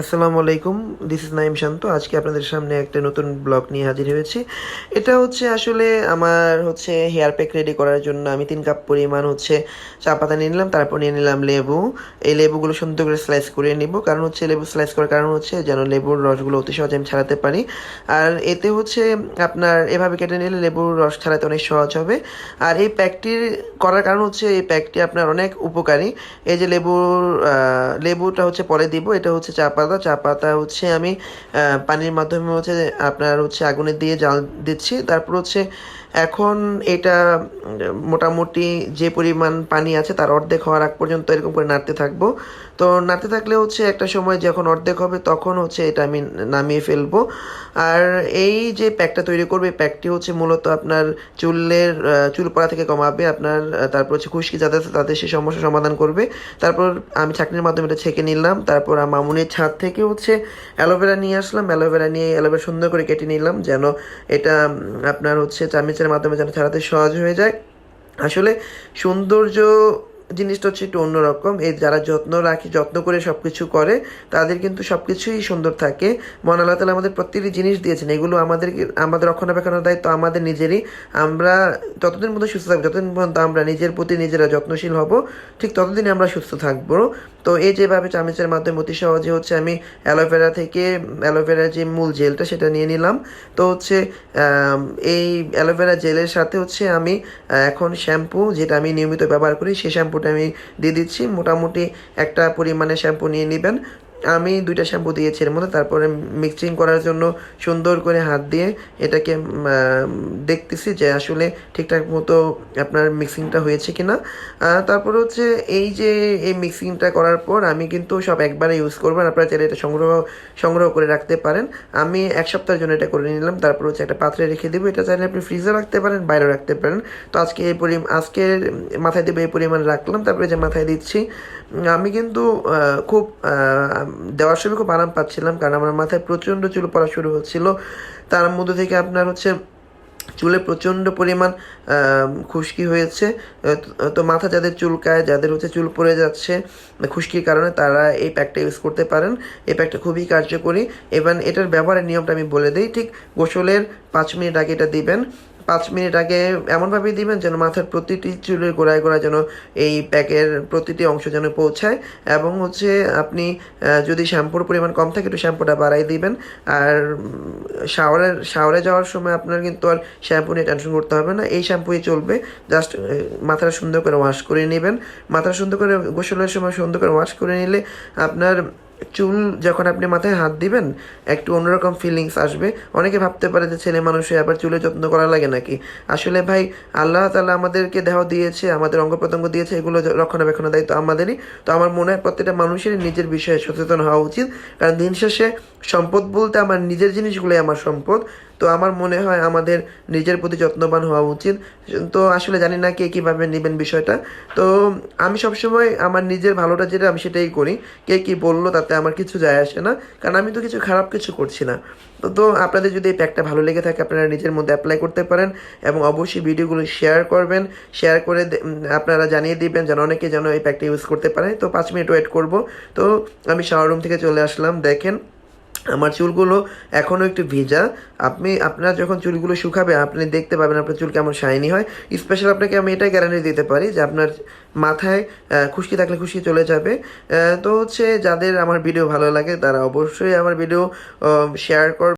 আসসালামু আলাইকুম this is Naim শান্ত। আজকে আপনাদের সামনে একটা নতুন ব্লগ নিয়ে হাজির হয়েছি। এটা হচ্ছে আসলে আমার হচ্ছে হেয়ার প্যাক রেডি করার জন্য আমি তিন কাপ পরিমাণ হচ্ছে চা পাতা নিয়ে নিলাম, তারপর নিয়ে নিলাম লেবু। এই লেবুগুলো সুন্দর করে স্লাইস করে নিব, কারণ হচ্ছে লেবু স্লাইস করার কারণ হচ্ছে যেন লেবুর রসগুলো অতি সহজে আমি ছাড়াতে পারি। আর এতে হচ্ছে আপনার এভাবে কেটে নিলে লেবুর রস ছাড়াতে অনেক সহজ হবে। আর এই প্যাকটির করার কারণ হচ্ছে এই প্যাকটি আপনার অনেক উপকারী। এই যে লেবুর লেবুটা হচ্ছে পরে দিব, এটা হচ্ছে চা পাতা, চা পাতা হচ্ছে আমি পানির মাধ্যমে হচ্ছে আপনার হচ্ছে আগুনে দিয়ে জাল দিচ্ছি। তারপর হচ্ছে এখন এটা, মোটামুটি যে পরিমাণ পানি আছে তার অর্ধেক হওয়ার আগ পর্যন্ত এরকম করে নাড়তে থাকব। তো নাড়তে থাকলে হচ্ছে একটা সময় যখন অর্ধেক হবে তখন হচ্ছে এটা আমি নামিয়ে ফেলব। আর এই যে প্যাকটা তৈরি করবে প্যাকটি হচ্ছে মূলত আপনার চুলের চুল পড়া থেকে কমাবে, আপনার তারপর হচ্ছে খুশকি যাদের আছে তাদের সেই সমস্যার সমাধান করবে। তারপর আমি ছাঁকনির মাধ্যমে এটা ছেঁকে নিলাম, তারপর মামুনির ছাদ থেকে হচ্ছে অ্যালোভেরা নিয়ে আসলাম, অ্যালোভেরা নিয়ে, অ্যালোভেরা সুন্দর করে কেটে নিলাম যেন এটা আপনার হচ্ছে মাধ্যমে যেন ছাড়াতে সহজ হয়ে যায়। আসলে সৌন্দর্য জিনিসটা হচ্ছে একটু অন্যরকম। এই যারা যত্ন রাখে, যত্ন করে সব কিছু করে, তাদের কিন্তু সব কিছুই সুন্দর থাকে। মহান আল্লাহ তালা আমাদের প্রত্যেকটি জিনিস দিয়েছেন। এগুলো আমাদের আমাদের রক্ষণাবেক্ষণের দায়িত্ব আমাদের নিজেরই। আমরা যতদিন পর্যন্ত সুস্থ থাকব, যতদিন পর্যন্ত আমরা নিজের প্রতি নিজেরা যত্নশীল হব, ঠিক ততদিনই আমরা সুস্থ থাকব। তো এই যেভাবে চামচের মাধ্যমে অতি সহজে হচ্ছে আমি অ্যালোভেরা থেকে অ্যালোভেরার যে মূল জেলটা সেটা নিয়ে নিলাম। তো হচ্ছে এই অ্যালোভেরা জেলের সাথে হচ্ছে আমি এখন শ্যাম্পু যেটা আমি নিয়মিত ব্যবহার করি, সেই শ্যাম্পুটা আমি দিয়ে দিচ্ছি। মোটামুটি একটা পরিমাণে শ্যাম্পু নিয়ে নেবেন। আমি দুইটা শ্যাম্পু দিয়েছি এর মধ্যে তারপরে মিক্সিং করার জন্য সুন্দর করে হাত দিয়ে এটাকে দেখতেছি যে আসলে ঠিকঠাক মতো আপনার মিক্সিংটা হয়েছে কিনা। আহ, তারপর হচ্ছে এই যে এই মিক্সিংটা করার পর আমি কিন্তু সব একবারে ইউজ করবেন আপনারা চাইলে এটা সংগ্রহ সংগ্রহ করে রাখতে পারেন। আমি এক সপ্তাহের জন্য এটা করে নিলাম তারপর হচ্ছে একটা পাত্রে রেখে দেবো। এটা চাইলে আপনি ফ্রিজে রাখতে পারেন বাইরেও রাখতে পারেন। তো আজকে এই পরিমাণ আজকে মাথায় দেবো এই পরিমাণ রাখলাম তারপরে যে মাথায় দিচ্ছি আমি কিন্তু খুব দেওয়ার সময় খুব আরাম পাচ্ছিলাম, কারণ আমার মাথায় প্রচণ্ড চুল পড়া শুরু হচ্ছিল। তার মধ্যে থেকে আপনার হচ্ছে চুলে প্রচণ্ড পরিমাণ খুশকি হয়েছে। তো- মাথা যাদের চুলকায়, যাদের হচ্ছে চুল পড়ে যাচ্ছে, খুশকির কারণে তারা এই প্যাকটা ইউজ করতে পারেন। এই প্যাকটা খুবই কার্যকরী। এবং এটার ব্যবহারের নিয়মটা আমি বলে দিই, ঠিক গোসলের পাঁচ মিনিট আগে এটা দিবেন। পাঁচ মিনিট আগে এমনভাবে দিবেন যেন মাথার প্রতিটি চুলের গোড়ায় গোড়ায় যেন এই প্যাকের প্রতিটি অংশ যেন পৌঁছায় এবং হচ্ছে আপনি যদি শ্যাম্পুর পরিমাণ কম থাকে একটু শ্যাম্পুটা বাড়াই দিবেন। আর শাওয়ারের শাওয়ারে যাওয়ার সময় আপনার কিন্তু আর শ্যাম্পু নিয়ে টেনশন করতে হবে না। এই শ্যাম্পুই চলবে। জাস্ট মাথাটা সুন্দর করে ওয়াশ করে নেবেন। মাথাটা সুন্দর করে গোসলের সময় সুন্দর করে ওয়াশ করে নিলে আপনার চুল যখন আপনি মাথায় হাত দিবেন, একটু অন্যরকম ফিলিংস আসবে। অনেকে ভাবতে পারে যে ছেলে মানুষের আবার চুলে যত্ন করা লাগে নাকি? আসলে ভাই, আল্লাহ তালা আমাদেরকে দেহ দিয়েছে, আমাদের অঙ্গ প্রত্যঙ্গ দিয়েছে, এগুলো রক্ষণাবেক্ষণের দায়িত্ব আমাদেরই। তো আমার মনে হয় প্রত্যেকটা মানুষেরই নিজের বিষয়ে সচেতন হওয়া উচিত। কারণ দিন শেষে সম্পদ বলতে আমার নিজের জিনিসগুলোই আমার সম্পদ। তো আমার মনে হয় আমাদের নিজের প্রতি যত্নবান হওয়া উচিত। তো আসলে জানি না কে কীভাবে নেবেন বিষয়টা। তো আমি সবসময় আমার নিজের ভালোটা যেটা আমি সেটাই করি। কে কী বলল তাতে আমার কিছু যায় আসে না, কারণ আমি তো কিছু খারাপ কিছু করছি না। তো তো আপনাদের যদি এই প্যাকটা ভালো লেগে থাকে, আপনারা নিজের মধ্যে অ্যাপ্লাই করতে পারেন এবং অবশ্যই ভিডিওগুলো শেয়ার করবেন। শেয়ার করে আপনারা জানিয়ে দিবেন যেন অনেকে যেন এই প্যাকটা ইউজ করতে পারে। তো, পাঁচ মিনিট ওয়েট করব। তো, আমি শাওয়ার রুম থেকে চলে আসলাম, দেখেন। আমার চুলগুলো এখনও একটু ভিজা। আপনি, আপনার যখন চুলগুলো শুকাবে, আপনি দেখতে পাবেন আপনার চুল কেমন শাইনি হয়। স্পেশাল আপনাকে আমি এটাই গ্যারান্টি দিতে পারি যে আপনার মাথায় খুশকি থাকলে খুশকি চলে যাবে। তো হচ্ছে যাদের আমার ভিডিও ভালো লাগে, তারা অবশ্যই আমার ভিডিও শেয়ার কর